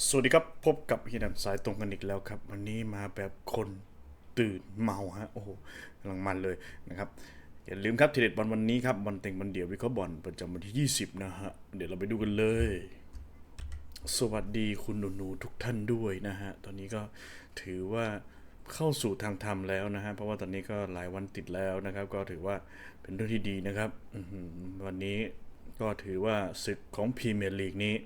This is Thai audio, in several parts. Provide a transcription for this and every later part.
สวัสดีครับ พบกับเฮียดันสายตรงกันอีกแล้วครับ วันนี้มาแบบคนตื่นเมาฮะโอ้โหกำลังมันเลยนะครับ อย่าลืมครับทีเด็ดบอลวันนี้ครับบอลเต็งบอลเดี่ยววิเคราะห์บอลประจำวันที่ 20 นะฮะ เดี๋ยวเราไปดูกันเลย สวัสดีคุณหนูๆทุกท่านด้วยนะฮะ ตอนนี้ก็ถือว่าเข้าสู่ทางธรรมแล้วนะฮะ เพราะว่าตอนนี้ก็หลายวันติดแล้วนะครับ ก็ถือว่าเป็นเรื่องที่ดีนะครับวันนี้ก็ถือว่าศึกของพรีเมียร์ลีกนี้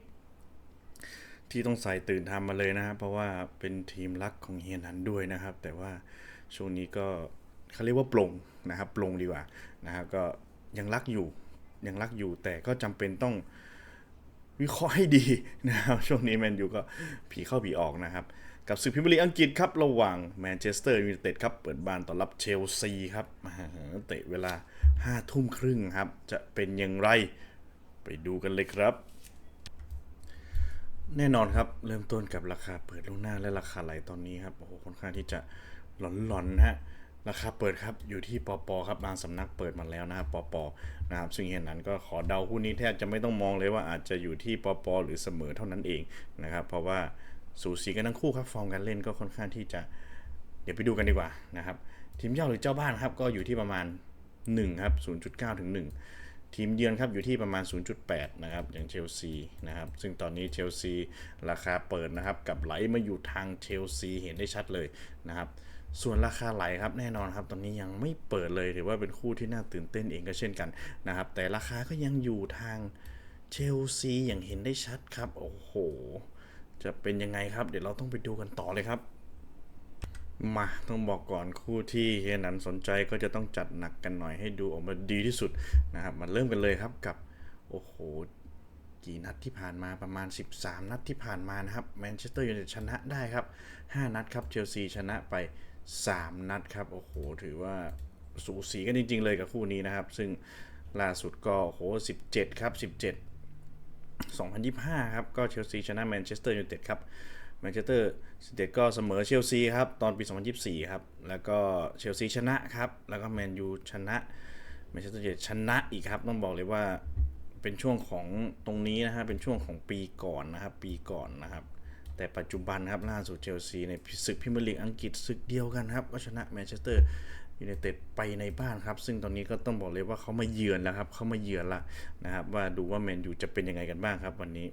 ที่ต้องใส่ตื่นทำมาเลยนะครับ เพราะว่าเป็นทีมรักของเฮียนันด้วยนะครับ แต่ว่าช่วงนี้ก็เขาเรียกว่าปลงนะครับปลงดีกว่านะครับก็ยังรักอยู่ยังรักอยู่แต่ก็จำเป็นต้องวิเคราะห์ให้ดีนะครับช่วงนี้แมนยูก็ผีเข้าผีออกนะครับ กับศึกพรีเมียร์ลีอังกฤษครับ ระหว่างแมนเชสเตอร์ยูไนเต็ดครับ เปิดบ้านต้อนรับเชลซีครับเตะเวลา5ทุ่มครึ่งครับ จะเป็นอย่างไร ไปดูกันเลยครับ แน่นอนครับเริ่มต้นกับราคาเปิดล่วงหน้าและราคาไหลตอนนี้ครับโอ้โหค่อนข้างที่จะหลอนๆนะฮะราคาเปิดครับอยู่ที่ปปครับบางสำนักเปิดมาแล้วนะครับปปนะครับซึ่งเห็นนั้นก็ขอเดาคู่นี้แทบจะไม่ต้องมองเลยว่าอาจจะอยู่ที่ปปหรือเสมอเท่านั้นเองนะครับเพราะว่าสูสีกันทั้งคู่ครับฟอร์มการเล่นก็ค่อนข้างที่จะเดี๋ยวไปดูกันดีกว่านะครับทีมเย่าหรือเจ้าบ้านครับก็อยู่ที่ประมาณ1ครับ0.9ถึง1 ทีมเยือนครับอยู่ที่ประมาณ 0.8 นะครับ อย่างเชลซีนะครับ ซึ่งตอนนี้เชลซีราคาเปิดนะครับ กับไหลมาอยู่ทางเชลซีเห็นได้ชัดเลยนะครับ ส่วนราคาไหลครับแน่นอนครับ ตอนนี้ยังไม่เปิดเลยถือว่าเป็นคู่ที่น่าตื่นเต้นเองก็เช่นกันนะครับ แต่ราคาก็ยังอยู่ทางเชลซีอย่างเห็นได้ชัดครับ โอ้โห จะเป็นยังไงครับ เดี๋ยวเราต้องไปดูกันต่อเลยครับ มาต้องบอกก่อนคู่ที่เฮียนันสนใจก็จะต้องจัดหนักกันหน่อยให้ดูออกมาดีที่สุดนะครับมาเริ่มกันเลยครับกับโอ้โหกี่นัดที่ผ่านมาประมาณ 13 นัดที่ผ่านมานะครับแมนเชสเตอร์ยูไนเต็ดชนะได้ครับ 5 นัดครับเชลซีชนะไป 3 นัดครับโอ้โหถือว่าสูสีกันจริง ๆ เลยกับคู่นี้นะครับ ซึ่งล่าสุดก็โอ้โห 17 ครับ 17 2025 ครับ ก็เชลซีชนะแมนเชสเตอร์ยูไนเต็ดครับ แมนเชสเตอร์ยูไนเต็ดก็เสมอเชลซีครับ ตอนปี 2024 ครับ แล้วก็เชลซีชนะครับ แล้วก็แมนยูชนะแมนเชสเตอร์ยูไนเต็ดชนะอีกครับ ต้องบอกเลยว่าเป็นช่วงของตรงนี้นะฮะเป็นช่วงของปีก่อนนะครับ ปีก่อนนะครับ แต่ปัจจุบันครับล่าสุดเชลซีในศึกพรีเมียร์ลีกอังกฤษศึกเดียวกันครับ ก็ชนะแมนเชสเตอร์ยูไนเต็ดไปในบ้านครับ ซึ่งตอนนี้ก็ต้องบอกเลยว่าเขามาเยือนแล้วครับเขามาเยือนละนะครับ ว่าดูว่าแมนยูจะเป็นยังไงกันบ้างครับวันนี้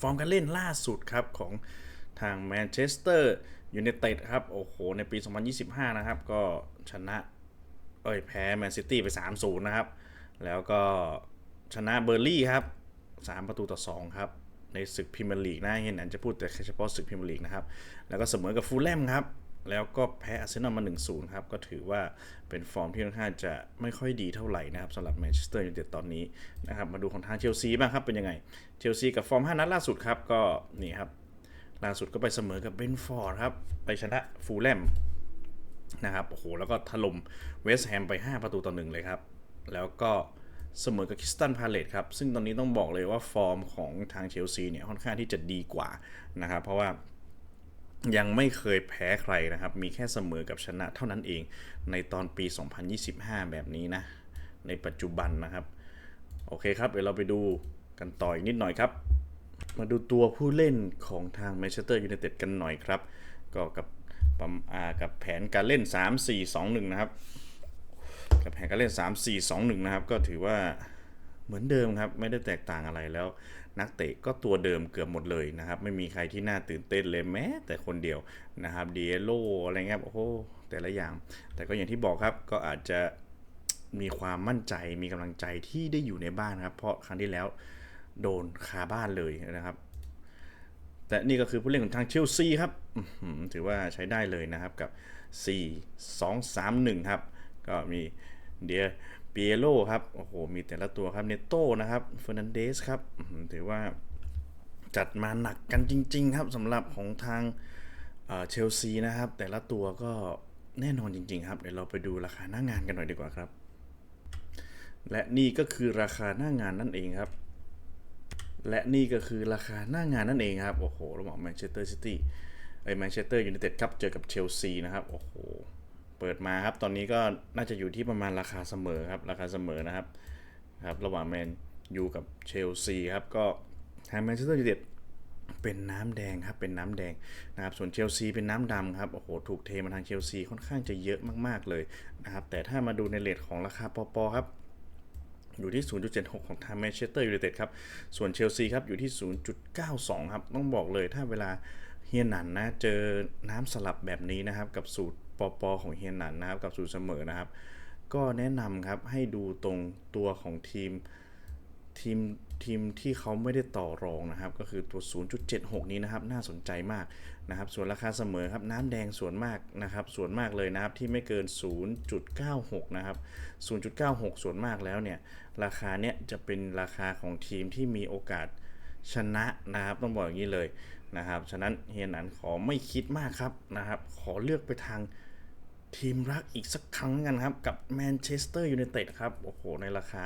ฟอร์มการเล่นล่าสุดครับของทางแมนเชสเตอร์ยูไนเต็ดครับ โอ้โห ในปี 2025 นะครับ ก็ชนะ เอ้ยแพ้แมนซิตี้ไป 3-0 นะครับ แล้วก็ชนะเบอร์ลี่ครับ 3 ประตูต่อ 2 ครับ ในศึกพรีเมียร์ลีกนะเห็นอันจะพูดแต่เฉพาะศึกพรีเมียร์ลีกนะครับ แล้วก็เสมอกับฟูลแลมครับ แล้วก็แพ้อาร์เซนอลมา 1-0 ครับ ก็ถือว่าเป็นฟอร์มที่ค่อนข้างจะไม่ค่อยดีเท่าไหร่นะครับสำหรับแมนเชสเตอร์ยูไนเต็ดตอนนี้นะครับ มาดูของทางเชลซีบ้างครับ เป็นยังไง เชลซีกับฟอร์ม 5 นัดล่าสุดครับ ก็นี่ครับ ล่าสุดก็ไปเสมอกับเบนฟอร์ดครับ ไปชนะฟูลแลมนะครับ โอ้โห แล้วก็ถล่มเวสต์แฮมไป 5 ประตูต่อหนึ่งเลยครับ แล้วก็เสมอกับคริสตันพาเลตครับ ซึ่งตอนนี้ต้องบอกเลยว่าฟอร์มของทางเชลซีเนี่ยค่อนข้างที่จะดีกว่านะครับ เพราะว่า ยังไม่เคยแพ้ใครนะครับ มีแค่เสมอกับชนะเท่านั้นเอง ในตอนปี 2025 แบบนี้นะ ในปัจจุบันนะครับ โอเคครับ เดี๋ยวเราไปดูกันต่ออีกนิดหน่อยครับ มาดูตัวผู้เล่นของทางแมนเชสเตอร์ยูไนเต็ดกันหน่อยครับ ก็กับประมอากับแผนการเล่น 3-4-2-1 นะครับ กับแผนการเล่น 3-4-2-1 นะครับ ก็ถือว่าเหมือนเดิมครับ ไม่ได้แตกต่างอะไรแล้ว นักเตะก็ตัวเดิมเกือบหมดเลยนะครับไม่มีใครที่น่าตื่นเต้นเลยแม้แต่คนเดียวนะครับเดีเอโลอะไรเงี้ยโอ้โหแต่ละอย่าง แต่ก็อย่างที่บอกครับก็อาจจะมีความมั่นใจมีกำลังใจที่ได้อยู่ในบ้านครับ เพราะครั้งที่แล้วโดนคาบ้านเลยนะครับ แต่นี่ก็คือผู้เล่นของทางเชลซีครับถือว่าใช้ได้เลยนะครับกับ 4 2 3 1 ครับ ก็มี เดียเปียโลครับ โอ้โห มีแต่ละตัวครับ เนโต้นะครับเฟอร์นันเดสครับ ถือว่าจัดมาหนักกันจริง ๆ ครับสำหรับของทางเชลซีนะครับ แต่ละตัวก็แน่นอนจริง ๆ ครับ เดี๋ยวเราไปดูราคาหน้างานกันหน่อยดีกว่าครับ และนี่ก็คือราคาหน้างานนั่นเองครับ และนี่ก็คือราคาหน้างานนั่นเองครับ โอ้โหระหว่างแมนเชสเตอร์ซิตี้ไอ้แมนเชสเตอร์ยูไนเต็ดครับ เจอกับเชลซีนะครับ โอ้โห เปิดมาครับ ตอนนี้ก็น่าจะอยู่ที่ประมาณราคาเสมอครับ ราคาเสมอนะครับครับ ระหว่างแมนยูกับเชลซีครับ ก็ทางแมนเชสเตอร์ยูไนเต็ดเป็นน้ำแดงครับ เป็นน้ำแดงนะครับ ส่วนเชลซีเป็นน้ำดำครับ โอ้โห ถูกเทมาทางเชลซีค่อนข้างจะเยอะมากๆเลยนะครับ แต่ถ้ามาดูในเลทของราคาปอปอครับ อยู่ที่ 0.76 ของทางแมนเชสเตอร์ยูไนเต็ดครับ ส่วนเชลซีครับ อยู่ที่ 0.92 ครับ ต้องบอกเลยถ้าเวลาเฮียหนันนะ เจอน้ำสลับแบบนี้นะครับ กับสูตร ปอปอของเฮียหนันนะครับกับสูตรเสมอนะครับ ก็แนะนำครับให้ดูตรงตัวของทีมทีมทีมที่เขาไม่ได้ต่อรองนะครับ ก็คือตัว 0.76 นี้นะครับ น่าสนใจมากนะครับ ส่วนราคาเสมอครับน้ำแดงส่วนมากนะครับ ส่วนมากเลยนะครับที่ไม่เกิน 0.96 นะครับ 0.96 ส่วนมากแล้วเนี่ย ราคาเนี้ยจะเป็นราคาของทีมที่มีโอกาสชนะนะครับ ต้องบอกอย่างนี้เลยนะครับ ฉะนั้นเฮียนันขอไม่คิดมากครับนะครับ ขอเลือกไปทาง ทีมรักอีกสักครั้งกันครับ กับแมนเชสเตอร์ยูไนเต็ดครับ โอ้โห ในราคา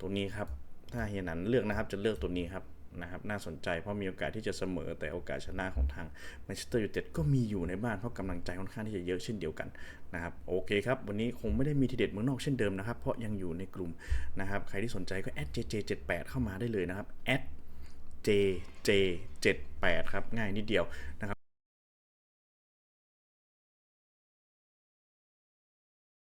ตัวนี้ครับ ถ้าเฮียนันเลือกนะครับ จะเลือกตัวนี้ครับนะครับน่าสนใจเพราะมีโอกาสที่จะเสมอแต่โอกาสชนะของทางแมนเชสเตอร์ยูไนเต็ดก็มีอยู่ในบ้านเพราะกำลังใจค่อนข้างที่จะเยอะเช่นเดียวกันนะครับโอเคครับ วันนี้คงไม่ได้มีทีเด็ดเมืองนอกเช่นเดิมนะครับ เพราะยังอยู่ในกลุ่มนะครับใครที่สนใจก็แอด jj78 เข้ามาได้เลยนะครับแอด jj78 ครับง่ายนิดเดียวนะครับ